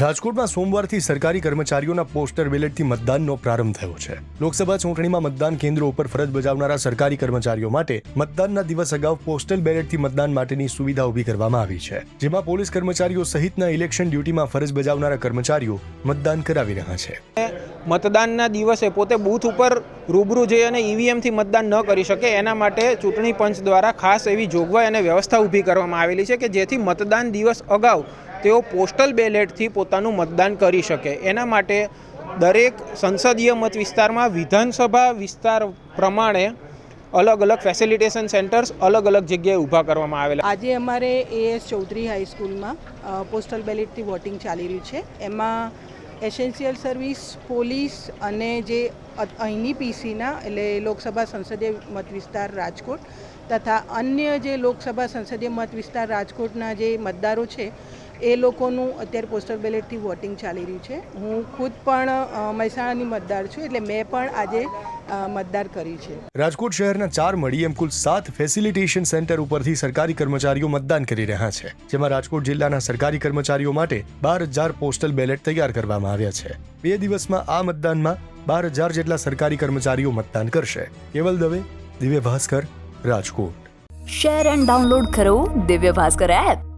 રાજકોટમાં સોમવારથી સરકારી કર્મચારીઓના પોસ્ટર બેલેટથી મતદાનનો પ્રારંભ થયો છે. લોકસભા ચૂંટણીમાં મતદાન કેન્દ્રો ઉપર ફરજ બજાવનારા સરકારી કર્મચારીઓ માટે મતદાનના દિવસ અગાઉ પોસ્ટલ બેલેટથી મતદાન માટેની સુવિધા ઊભી કરવામાં આવી છે. જેમાં પોલીસ કર્મચારીઓ સહિતના ઇલેક્શન ડ્યુટીમાં ફરજ બજાવનારા કર્મચારીઓ મતદાન કરાવી રહ્યા છે. મતદાનના દિવસે પોતે બૂથ ઉપર રૂબરૂ જઈ અને ઈવીએમથી મતદાન ન કરી શકે એના માટે ચૂંટણી પંચ દ્વારા ખાસ એવી જોગવાઈ અને વ્યવસ્થા ઊભી કરવામાં આવેલી છે કે જેથી મતદાન દિવસ અગાઉ તેઓ પોસ્ટલ બેલેટથી પોતાનું મતદાન કરી શકે. એના માટે દરેક સંસદીય મત વિસ્તારમાં વિધાનસભા વિસ્તાર પ્રમાણે અલગ અલગ ફેસિલિટેશન સેન્ટર્સ અલગ અલગ જગ્યાએ ઊભા કરવામાં આવેલા. આજે અમારે એએસ ચૌધરી હાઈસ્કૂલમાં પોસ્ટલ બેલેટથી વોટિંગ ચાલી રહ્યું છે. એમાં એસેન્શિયલ સર્વિસ, પોલીસ અને જે અહીંની પીસીના, એટલે લોકસભા સંસદીય મત વિસ્તાર રાજકોટ, તથા અન્ય જે લોકસભા સંસદીય મત વિસ્તાર રાજકોટના જે મતદારો છે એ લોકોનું અત્યારે પોસ્ટલ બેલેટથી વોટિંગ ચાલી રહ્યું છે. હું ખુદ પણ મહેસાણાની મતદાર છું એટલે મેં પણ આજે મતદાર કરી છે. રાજકોટ શહેરના ચાર મળી એમ કુલ સાત ફેસિલિટેશન સેન્ટર ઉપરથી સરકારી કર્મચારીઓ મતદાન કરી રહ્યા છે. જેમાં રાજકોટ જિલ્લાના સરકારી કર્મચારીઓ માટે બાર હજાર પોસ્ટલ બેલેટ તૈયાર કરવામાં આવ્યા છે. બે દિવસમાં આ મતદાનમાં બાર હજાર જેટલા સરકારી કર્મચારીઓ મતદાન કરશે. Keval Dave Divya Bhaskar Rajkot. Share and download કરો દિવ્ય ભાસ્કર એપ